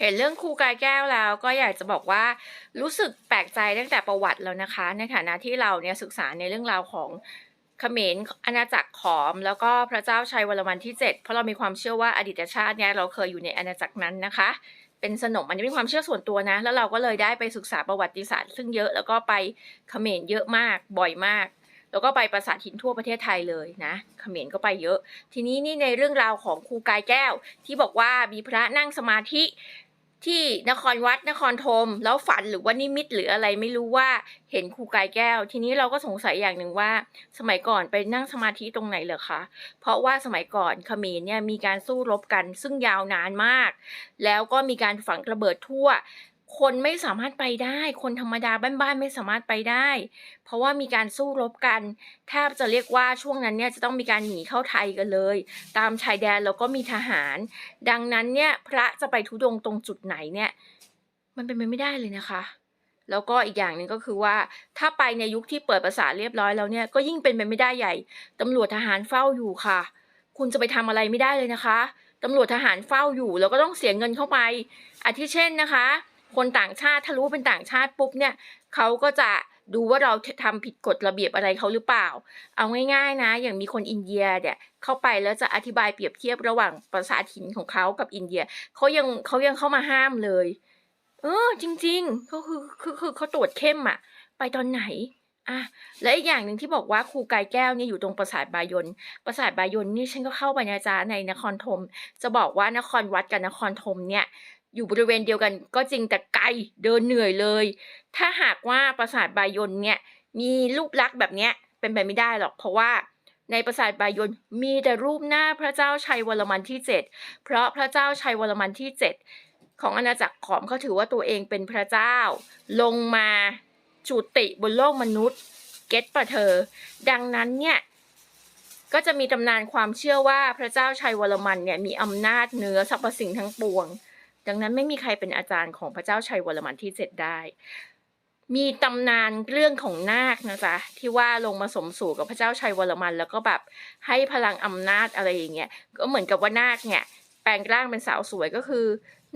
เห็นเรื่องครูกายแก้วแล้วก็อยากจะบอกว่ารู้สึกแปลกใจตั้งแต่ประวัติแล้วนะคะ ในฐานะที่เราเนี่ยศึกษาในเรื่องราวของเขมรอาณาจักรขอม แล้วก็พระเจ้าชัยวรมันที่ 7 เพราะเรามีความเชื่อว่าอดีตชาติเนี่ยเราเคยอยู่ในอาณาจักรนั้นนะคะ เป็นสนมอันนี้เป็นความเชื่อส่วนตัวนะ แล้วเราก็เลยได้ไปศึกษาประวัติศาสตร์ ซึ่งเยอะแล้วก็ไปเขมรเยอะมากบ่อยมากแล้วก็ไปปราสาทหินทั่วประเทศไทยเลยนะเขมรก็ไปเยอะ ทีนี้นี่ในเรื่องราวของครูกายแก้ว ที่บอกว่ามีพระนั่งสมาธิ ที่นครวัดนครธมแล้วฝันหรือว่านิมิตหรืออะไรไม่รู้ว่าเห็นครูกายแก้ว ทีนี้เราก็สงสัยอย่างหนึ่งว่า สมัยก่อนไปนั่งสมาธิตรงไหนเหรอคะเพราะว่าสมัยก่อนเขมรเนี่ยมีการสู้รบกัน ซึ่งยาวนานมาก แล้วก็มีการฝังระเบิดทั่ว คนไม่สามารถไปได้ คนธรรมดาบ้านๆไม่สามารถไปได้ เพราะว่ามีการสู้รบกันแทบจะเรียกว่าช่วงนั้นเนี่ยจะต้องมีการหนีเข้าไทยกันเลย ตามชายแดนแล้วก็มีทหาร ดังนั้นเนี่ยพระจะไปทุดงตรงจุดไหนเนี่ยมันเป็นไปไม่ได้เลยนะคะ แล้วก็อีกอย่างหนึ่งก็คือว่าถ้าไปในยุคที่เปิดประสาเรียบร้อยแล้วเนี่ยก็ยิ่งเป็นไปไม่ได้ใหญ่ตำรวจทหารเฝ้าอยู่ค่ะ คุณจะไปทำอะไรไม่ได้เลยนะคะตำรวจทหารเฝ้าอยู่แล้วก็ต้องเสียเงินเข้าไปอาทิเช่นนะคะ คนต่างชาติถ้ารู้เป็นต่างชาติปุ๊บเนี่ยเขาก็จะดูว่าเราทำผิดกฎระเบียบอะไรเขาหรือเปล่า เอาง่ายๆนะ อย่างมีคนอินเดียเนี่ยเข้าไปแล้วจะอธิบายเปรียบเทียบระหว่างปราสาทหินของเขากับอินเดียเขายังเขายังเข้ามาห้ามเลย เออ จริงๆเขาคือคือคือเขาตรวจเข้มอะไปตอนไหนอะและอีกอย่างหนึ่งที่บอกว่าครูกายแก้วเนี่ยอยู่ตรงปราสาทบายนปราสาทบายนนี่ฉันก็เข้าไปนะจ๊ะในนครธมจะบอกว่านครวัดกับนครธมเนี่ย อยู่บริเวณเดียวกันก็จริงแต่ไกลเดินเหนื่อยเลย ถ้าหากว่าปราสาทบายนเนี่ยมีรูปลักษณ์แบบเนี้ยเป็นไปไม่ได้หรอก เพราะว่าในปราสาทบายนมีแต่รูปหน้าพระเจ้าชัยวรมันที่ 7 เพราะพระเจ้าชัยวรมันที่ 7 ของอาณาจักรขอมเขาถือว่าตัวเองเป็นพระเจ้า ลงมาจุติบนโลกมนุษย์ เก็ตปะเธอ ดังนั้นเนี่ยก็จะมีตำนานความเชื่อว่าพระเจ้าชัยวรมันเนี่ยมีอำนาจเหนือสรรพสิ่งทั้งปวง ดังนั้นไม่มีใครเป็นอาจารย์ของพระเจ้าชัยวรมันที่เจ็ดได้ มีตำนานเรื่องของนาคนะจ๊ะที่ว่าลงมาสมสู่กับพระเจ้าชัยวรมัน แล้วก็แบบให้พลังอำนาจอะไรอย่างเงี้ยก็เหมือนกับว่านาคเนี่ยแปลงร่างเป็นสาวสวยก็คือ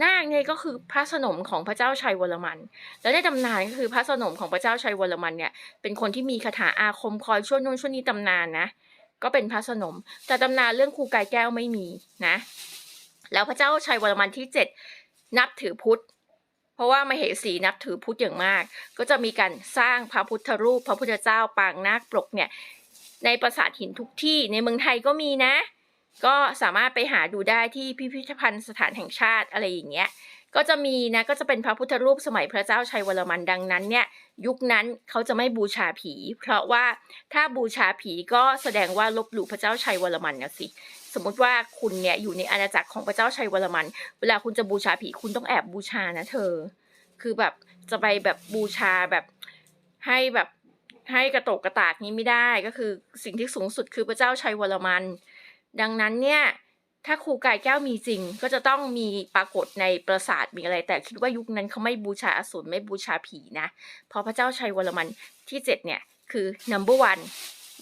นาคเนี่ยก็คือพระสนมของพระเจ้าชัยวรมัน แล้วในตำนานก็คือพระสนมของพระเจ้าชัยวรมันเนี่ย เป็นคนที่มีคาถาอาคมคอยช่วยนู่นช่วยนี่ตำนานนะ ก็เป็นพระสนม แต่ตำนานเรื่องครูกายแก้วไม่มีนะ แล้วพระเจ้าชัยวรมันที่เจ็ด นับถือพุทธ เพราะว่ามาเหสีนับถือพุทธอย่างมาก ก็จะมีการสร้างพระพุทธรูป พระพุทธเจ้าปางนาคปลกเนี่ยในปราสาทหินทุกที่ในเมืองไทยก็มีนะ ก็สามารถไปหาดูได้ที่พิพิธภัณฑ์สถานแห่งชาติอะไรอย่างเงี้ย ก็จะมีนะก็จะเป็นพระพุทธรูปสมัยพระเจ้าชัยวรมันดังนั้นเนี่ยยุคนั้นเขาจะไม่บูชาผี เพราะว่าถ้าบูชาผีก็แสดงว่าลบหลู่พระเจ้าชัยวรมันนะสิสมมติว่าคุณเนี่ยอยู่ในอาณาจักรของพระเจ้าชัยวรมัน เวลาคุณจะบูชาผีคุณต้องแอบบูชานะเธอ คือแบบจะไปแบบบูชาแบบให้แบบให้กระโตกกระตากนี้ไม่ได้ก็คือสิ่งที่สูงสุดคือพระเจ้าชัยวรมัน ดังนั้นเนี่ย ถ้าครูกายแก้วมีจริง ก็จะต้องมีปรากฏในปราสาทมีอะไร แต่คิดว่ายุคนั้นเขาไม่บูชาอสูรไม่บูชาผีนะเพราะพระเจ้าชัยวรมันที่เจ็ดเนี่ย คือ number one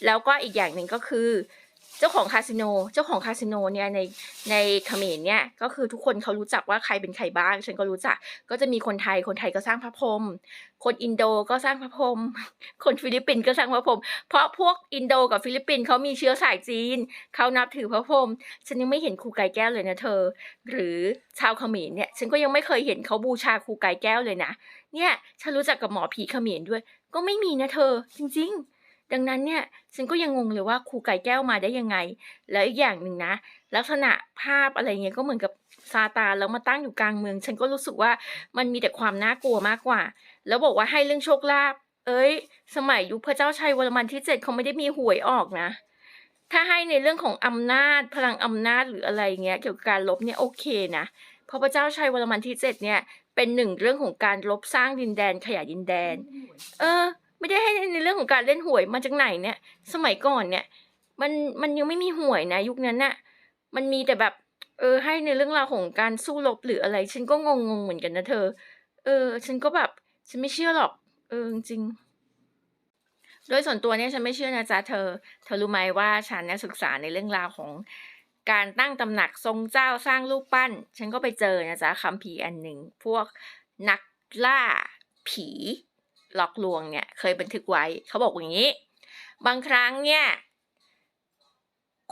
แล้วก็อีกอย่างหนึ่งก็คือ เจ้าของคาสิโน เจ้าของคาสิโนเนี่ยในในเขมรเนี่ยก็คือทุกคนเขารู้จักว่าใครเป็นใครบ้าง ฉันก็รู้จัก ก็จะมีคนไทย คนไทยก็สร้างพระพรหม คนอินโดก็สร้างพระพรหม คนฟิลิปปินส์ก็สร้างพระพรหม เพราะพวกอินโดกับฟิลิปปินส์เขามีเชื้อสายจีน เขานับถือพระพรหม ฉันยังไม่เห็นครูกายแก้วเลยนะเธอ หรือชาวเขมรเนี่ย ฉันก็ยังไม่เคยเห็นเขาบูชาครูกายแก้วเลยนะ เนี่ย ฉันรู้จักกับหมอผีเขมรด้วย ก็ไม่มีนะเธอ จริง ๆ ดังนั้นเนี่ยฉันก็ยังงงเลยว่าครูไก่แก้วมาได้ยังไง แล้วอีกอย่างหนึ่งนะ ลักษณะภาพอะไรเงี้ยก็เหมือนกับซาตานแล้วมาตั้งอยู่กลางเมือง ฉันก็รู้สึกว่ามันมีแต่ความน่ากลัวมากกว่า แล้วบอกว่าให้เรื่องโชคลาภเอ้ย สมัยยุคพระเจ้าชัยวรมันที่เจ็ดเขาไม่ได้มีหวยออกนะ ถ้าให้ในเรื่องของอำนาจพลังอำนาจหรืออะไรเงี้ยเกี่ยวกับการลบเนี่ยโอเคนะเพราะพระเจ้าชัยวรมันที่เจ็ดเนี่ยเป็นหนึ่งเรื่องของการลบสร้างดินแดนขยายดินแดน เออ ไม่ได้ให้ในเรื่องของการเล่นหวยมาจากไหนเนี่ย สมัยก่อนเนี่ย มันมันยังไม่มีหวยนะยุคนั้นน่ะ มันมีแต่แบบเออให้ในเรื่องราวของการสู้รบหรืออะไร ฉันก็งงงๆเหมือนกันนะเธอ เออ ฉันก็แบบ ฉันไม่เชื่อหรอก เออจริงโดยส่วนตัวเนี่ยฉันไม่เชื่อนะจ๊ะเธอ เธอรู้ไหมว่าฉันเนี่ยศึกษาในเรื่องราวของการตั้งตำหนักทรงเจ้าสร้างรูปปั้น ฉันก็ไปเจอนะจ๊ะคัมภีอันหนึ่งพวกนักล่าผี หลอกลวงเนี่ยเคยบันทึกไว้เขาบอกอย่างนี้ บางครั้งเนี่ย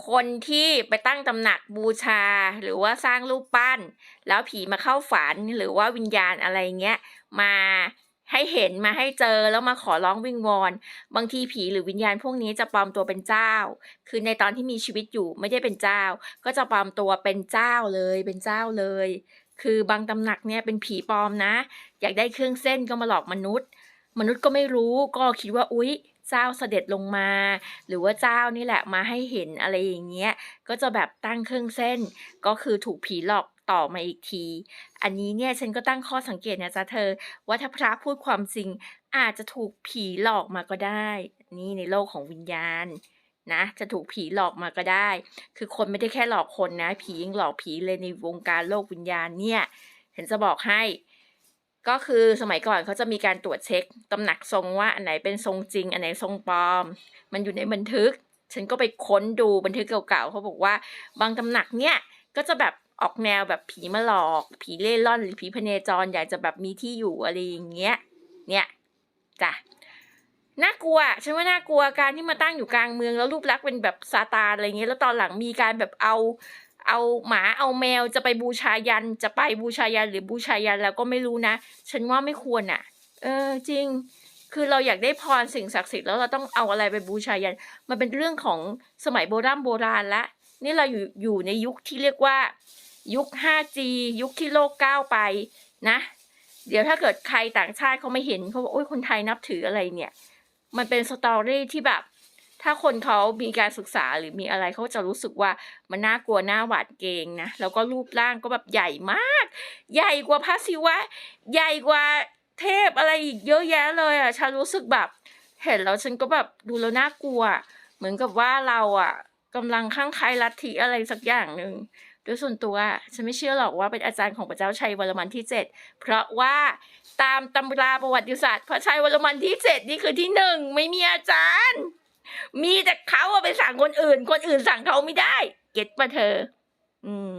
คนที่ไปตั้งตำหนักบูชาหรือว่าสร้างรูปปั้น แล้วผีมาเข้าฝันหรือว่าวิญญาณอะไรเงี้ยมาให้เห็นมาให้เจอแล้วมาขอร้องวิงวอน บางทีผีหรือวิญญาณพวกนี้จะปลอมตัวเป็นเจ้า คือในตอนที่มีชีวิตอยู่ไม่ได้เป็นเจ้า ก็จะปลอมตัวเป็นเจ้าเลยเป็นเจ้าเลย คือบางตำหนักเนี่ยเป็นผีปลอมนะ อยากได้เครื่องเส้นก็มาหลอกมนุษย์ มนุษย์ก็ไม่รู้ก็คิดว่าอุ๊ยเจ้าเสด็จลงมา หรือว่าเจ้านี่แหละมาให้เห็นอะไรอย่างเงี้ย ก็จะแบบตั้งเครื่องเส้น ก็คือถูกผีหลอกต่อมาอีกที อันนี้เนี่ยฉันก็ตั้งข้อสังเกตนะจ๊ะเธอ ว่าถ้าพระพูดความจริง อาจจะถูกผีหลอกมาก็ได้ นี่ในโลกของวิญญาณนะจะถูกผีหลอกมาก็ได้ คือคนไม่ได้แค่หลอกคนนะ ผียังหลอกผีเลยในวงการโลกวิญญาณเนี่ยฉันจะบอกให้ ก็คือสมัยก่อนเขาจะมีการตรวจเช็คตำหนักทรงว่าอันไหนเป็นทรงจริง อันไหนทรงปลอม มันอยู่ในบันทึก ฉันก็ไปค้นดูบันทึกเก่าๆเขาบอกว่า บางตำหนักเนี่ยก็จะแบบออกแนวแบบผีมาหลอก ผีเล่ร่อนหรือผีพเนจรอยากจะแบบมีที่อยู่อะไรอย่างเงี้ย เนี่ยจ้ะน่ากลัวฉันว่าน่ากลัวการที่มาตั้งอยู่กลางเมืองแล้วรูปลักษณ์เป็นแบบซาตานอะไรเงี้ยแล้วตอนหลังมีการแบบเอา เอาหมาเอาแมวจะไปบูชายัน จะไปบูชายันหรือบูชายันแล้วก็ไม่รู้นะ ฉันว่าไม่ควรอะ เออจริง คือเราอยากได้พรสิ่งศักดิ์สิทธิ์แล้วเราต้องเอาอะไรไปบูชายัน มันเป็นเรื่องของสมัยโบราณโบราณละ นี่เราอยู่อยู่ในยุคที่เรียกว่า ยุค 5G ยุคที่โลกก้าวไปนะ เดี๋ยวถ้าเกิดใครต่างชาติเขาไม่เห็นเขาบอกโอ้ยคนไทยนับถืออะไรเนี่ย มันเป็นสตอรี่ที่แบบ ถ้าคนเขามีการศึกษาหรือมีอะไรเขาจะรู้สึกว่ามันน่ากลัวน่าหวาดเกรงนะแล้วก็รูปร่างก็แบบใหญ่มาก ใหญ่กว่าพระศิวะ ใหญ่กว่าเทพอะไรอีกเยอะแยะเลยอะฉันรู้สึกแบบ เห็นแล้วฉันก็แบบดูแล้วน่ากลัว เหมือนกับว่าเราอะกำลังข้างใครลัทธิอะไรสักอย่างหนึ่งโดยส่วนตัวฉันไม่เชื่อหรอกว่าเป็นอาจารย์ของพระเจ้าชัยวรมันที่เจ็ดเพราะว่าตามตำราประวัติศาสตร์พระชัยวรมันที่เจ็ดนี่คือที่หนึ่งไม่มีอาจารย์ มีแต่เขาเอาไปสั่งคนอื่น คนอื่นสั่งเขาไม่ได้ เก็ตปะเธอ อืม